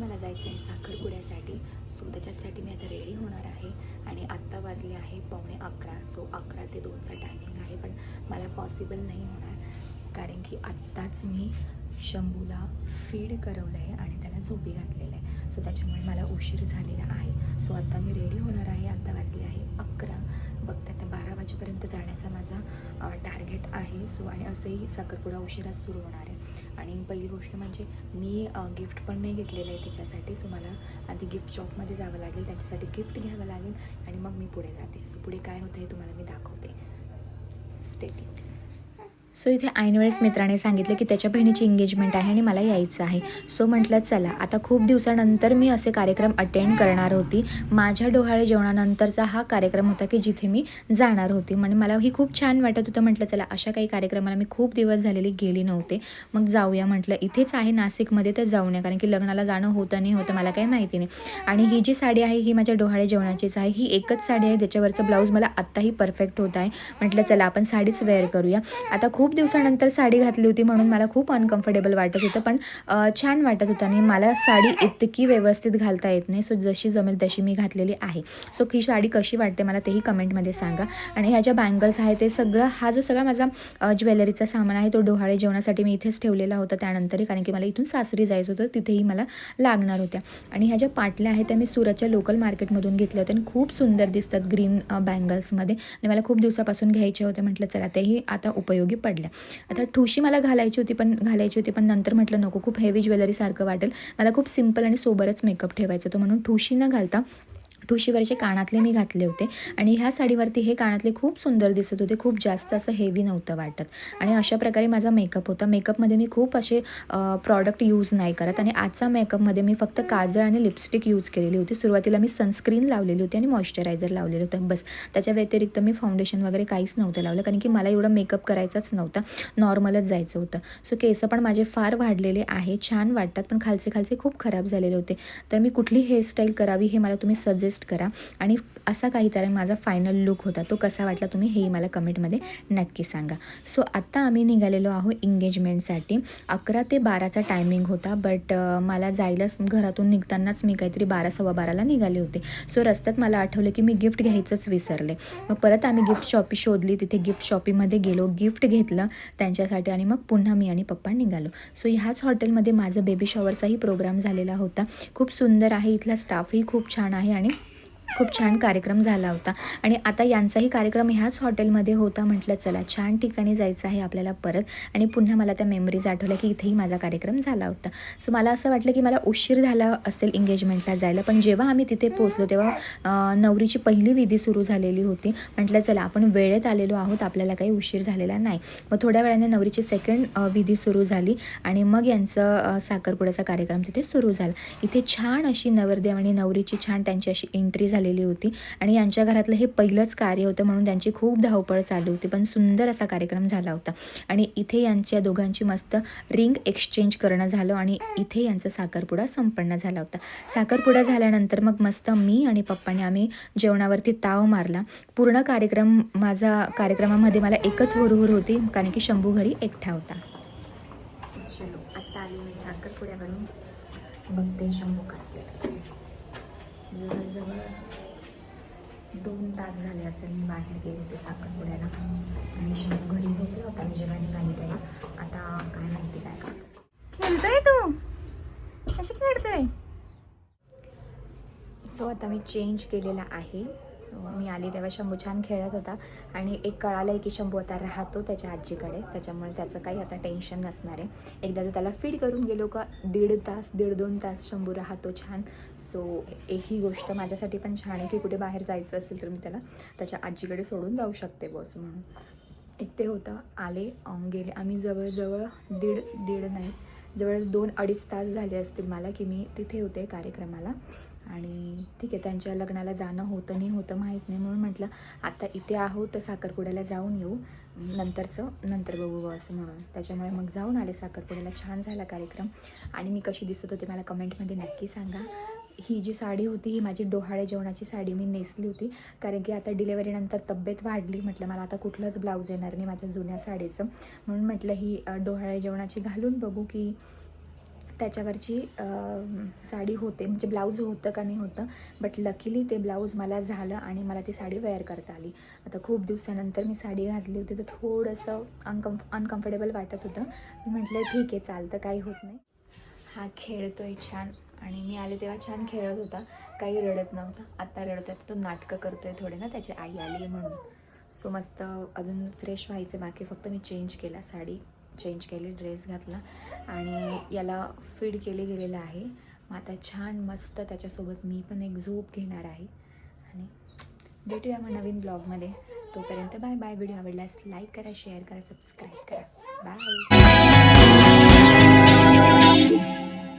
मला जायचं आहे साखरपुड्यासाठी. सो त्याच्यासाठी मी आता रेडी होणार आहे. आणि आत्ता वाजले आहे पावणे अकरा. सो अकरा ते दोनचा टायमिंग आहे पण मला पॉसिबल नाही होणार. कारण की आत्ताच मी शंभूला फीड करवलं आहे आणि त्याला झोपी घातलेलं आहे. सो त्याच्यामुळे मला उशीर झालेला आहे. सो आत्ता मी रेडी होणार आहे. आत्ता वाजले आहे अकरा. बघता आता बारा वाजेपर्यंत जाण्याचा माझा टार्गेट आहे सो आणि असंही साखरपुडा उशिराच सुरू होणार आहे. आणि पहिली गोष्ट म्हणजे मी गिफ्ट पण नाही घेतलेलं आहे त्याच्यासाठी सो मला आधी गिफ्ट शॉपमध्ये जावं लागेल त्याच्यासाठी गिफ्ट घ्यावं लागेल आणि मग मी पुढे जाते. सो पुढे काय होतं हे तुम्हाला मी दाखवते. स्टेटिंग सो इथे ऐनवेळेस मित्राने सांगितलं की त्याच्या बहिणीची एंगेजमेंट आहे आणि मला यायचं आहे. सो म्हटलं चला आता खूप दिवसानंतर मी असे कार्यक्रम अटेंड करणार होती. माझ्या डोहाळे जेवणानंतरचा हा कार्यक्रम होता की जिथे मी जाणार होती. म्हणजे मला ही खूप छान वाटत होतं. म्हटलं चला अशा काही कार्यक्रमाला मी खूप दिवस झालेली गेली नव्हते. मग जाऊया. म्हटलं इथेच आहे नाशिकमध्ये तर जाऊन या. कारण की लग्नाला जाणं होतं नाही होतं मला काही माहिती नाही. आणि ही जी साडी आहे ही माझ्या डोहाळे जेवणाचीच आहे. ही एकच साडी आहे त्याच्यावरचं ब्लाऊज मला आत्ताही परफेक्ट होत आहे. म्हटलं चला आपण साडीच वेअर करूया. आता खूप दिवसानंतर साडी घातली होती म्हणून मला खूप अनकम्फर्टेबल वाटत होतं. पण छान वाटत होतं आणि मला साडी इतकी व्यवस्थित घालता येत नाही. सो जशी जमेल तशी मी घातलेली आहे. सो ही साडी कशी वाटते मला तेही कमेंटमध्ये सांगा. आणि ह्या ज्या बँगल्स आहे ते सगळं हा जो सगळा माझा ज्वेलरीचा सामान आहे तो डोहाळे जेवणासाठी मी इथेच ठेवलेला होता त्यानंतरही. कारण की मला इथून सासरी जायचं होतं तिथेही मला लागणार होत्या. आणि ह्या ज्या पाटल्या आहेत त्या मी सुरतच्या लोकल मार्केटमधून घेतल्या होत्या. आणि खूप सुंदर दिसतात ग्रीन बँगल्समध्ये आणि मला खूप दिवसापासून घ्यायचे होते. म्हटलं चला तेही आता उपयोगी पडल्या आता ठुशी मला घालायची होती पण घालायची होती पण नंतर म्हटलं नको खूप हेवी ज्वेलरीसारखं वाटेल. मला खूप सिंपल आणि सोबरच मेकअप ठेवायचं तो म्हणून ठुशी न घालता ठुशीवरचे कानातले मी घातले होते. आणि ह्या साडीवरती हे कानातले खूप सुंदर दिसत होते. खूप जास्त असं हेवी नव्हतं वाटत. आणि अशा प्रकारे माझा मेकअप होता. मेकअपमध्ये मी खूप असे प्रॉडक्ट यूज नाही करत. आणि आजचा मेकअपमध्ये मी फक्त काजळ आणि लिपस्टिक यूज केलेली होती. सुरुवातीला मी सनस्क्रीन लावलेली होती आणि मॉइश्चरायझर लावलेलं होतं. बस. त्याच्या व्यतिरिक्त मी फाउंडेशन वगैरे काहीच नव्हतं लावलं. कारण की मला एवढं मेकअप करायचाच नव्हता. नॉर्मलच जायचं होतं. सो केस पण माझे फार वाढलेले आहे. छान वाटतात. पण खालचे खालचे खूप खराब झालेले होते. तर मी कुठली हेअरस्टाईल करावी हे मला तुम्ही सजेस्ट करा. आणि असा काहीतरी माझा फायनल लुक होता. तो कसा वाटला तुम्ही हेही मला कमेंटमध्ये नक्की सांगा. सो आत्ता आम्ही निघालेलो आहोत एंगेजमेंटसाठी अकरा ते बाराचा टायमिंग होता बट मला जायलाच घरातून निघतानाच मी काहीतरी बारा सव्वा बाराला निघाले होते. सो रस्त्यात मला आठवलं की मी गिफ्ट घ्यायचंच विसरले. मग परत आम्ही गिफ्ट शॉपी शोधली. तिथे गिफ्ट शॉपीमध्ये गेलो गिफ्ट घेतलं त्यांच्यासाठी आणि मग पुन्हा मी आणि पप्पा निघालो. सो ह्याच हॉटेलमध्ये माझं बेबी शॉवरचाही प्रोग्राम झालेला होता. खूप सुंदर आहे. इथला स्टाफही खूप छान आहे आणि खूप छान कार्यक्रम झाला होता. आणि आता यांचाही कार्यक्रम ह्याच हॉटेलमध्ये होता म्हटलं चला छान ठिकाणी जायचं आहे आपल्याला परत. आणि पुन्हा मला त्या मेमरीज आठवल्या की इथेही माझा कार्यक्रम झाला होता. सो मला असं वाटलं की मला उशीर झाला असेल एंगेजमेंटला जायला. पण जेव्हा आम्ही तिथे पोचलो तेव्हा नवरीची पहिली विधी सुरू झालेली होती. म्हटलं चला आपण वेळेत आलेलो आहोत. आपल्याला काही उशीर झालेला नाही. मग थोड्या वेळाने नवरीची सेकंड विधी सुरू झाली. आणि मग यांचं साखरपुड्याचा कार्यक्रम तिथे सुरू झाला. इथे छान अशी नवरदेव आणि नवरीची छान त्यांची अशी एंट्री झाली. झालेली होती. आणि यांच्या घरातलं हे पहिलंच कार्य होतं म्हणून त्यांची खूप धावपळ चालू होती. पण सुंदर असा कार्यक्रम झाला होता. आणि इथे यांच्या दोघांची मस्त रिंग एक्सचेंज करणं झालं आणि इथे यांचा साखरपुडा संपन्न झाला होता. साखरपुडा झाल्यानंतर मग मस्त मी आणि पप्पाने आम्ही जेवणावरती ताव मारला. पूर्ण कार्यक्रम माझा कार्यक्रमामध्ये मला एकच हुरहुर होती कारण की शंभू घरी एकटा होता. चलो आत्ता आली मी साखरपुड्यावरून. बघते शंभू करते जवळजवळ दोन तास झाले असेल मी बाहेर गेले होते साखरपुड्याला. आणि शंभू घरी झोपला होता मी जेव्हा निघाली तेव्हा आता काय माहिती काय करतो खेळतोय तू? कशी खेळतोय? सो आता मी चेंज केलेला आहे. मी आली तेव्हा शंभू छान खेळत होता. आणि एक कळालं आहे की शंभू आता राहतो त्याच्या आजीकडे. त्याच्यामुळे त्याचं काही आता टेन्शन नसणार आहे. एकदा जर त्याला फीड करून गेलो का दीड तास दीड दोन तास शंभू राहतो छान. सो एक ही गोष्ट माझ्यासाठी पण छान आहे की कुठे बाहेर जायचं असेल तर मी त्याला त्याच्या आजीकडे सोडून जाऊ शकते बस म्हणून. एक ते होतं आले गेले. आम्ही जवळजवळ दीड दीड नाही जवळ दोन अडीच तास झाले असतील मला की मी तिथे होते कार्यक्रमाला. आणि ठीक आहे त्यांच्या लग्नाला जाणं होतं नाही होतं माहीत नाही म्हणून म्हटलं आता इथे आहोत तर साखरपुड्याला जाऊन येऊ. नंतरचं नंतर बघू बुवा असं म्हणून. त्याच्यामुळे मग जाऊन आले साखरपुड्याला. छान झाला कार्यक्रम. आणि मी कशी दिसत होते मला कमेंटमध्ये नक्की सांगा. ही जी साडी होती ही माझी डोहाळे जेवणाची साडी मी नेसली होती. कारण की आता डिलेवरीनंतर तब्येत वाढली म्हटलं मला आता कुठलंच ब्लाऊज येणार नाही माझ्या जुन्या साडीचं. म्हणून म्हटलं ही डोहाळे जेवणाची घालून बघू की त्याच्यावरची साडी होते. म्हणजे ब्लाऊज होतं का नाही होतं. बट लकीली ते ब्लाऊज मला झालं आणि मला ती साडी वेअर करता आली. आता खूप दिवसानंतर मी साडी घातली होती. तर थोडंसं अनकम्फ अनकम्फर्टेबल वाटत होतं. मी म्हटलं ठीक आहे चालतं. काही होत नाही. हा खेळतोय छान. आणि मी आले तेव्हा छान खेळत होता. काही रडत नव्हता. आता आहे तो नाटकं करतोय थोडे ना. त्याची आई आली आहे म्हणून. सो मस्त अजून फ्रेश व्हायचं बाकी. फक्त मी चेंज केला साडी. चेंज केली ड्रेस घातला आणि याला फीड केले गेलेलं आहे. मग आता छान मस्त त्याच्यासोबत मी पण एक झोप घेणार आहे. आणि भेटूया मग नवीन ब्लॉगमध्ये तोपर्यंत बाय बाय व्हिडिओ आवडल्यास लाईक करा शेअर करा सबस्क्राईब करा. बाय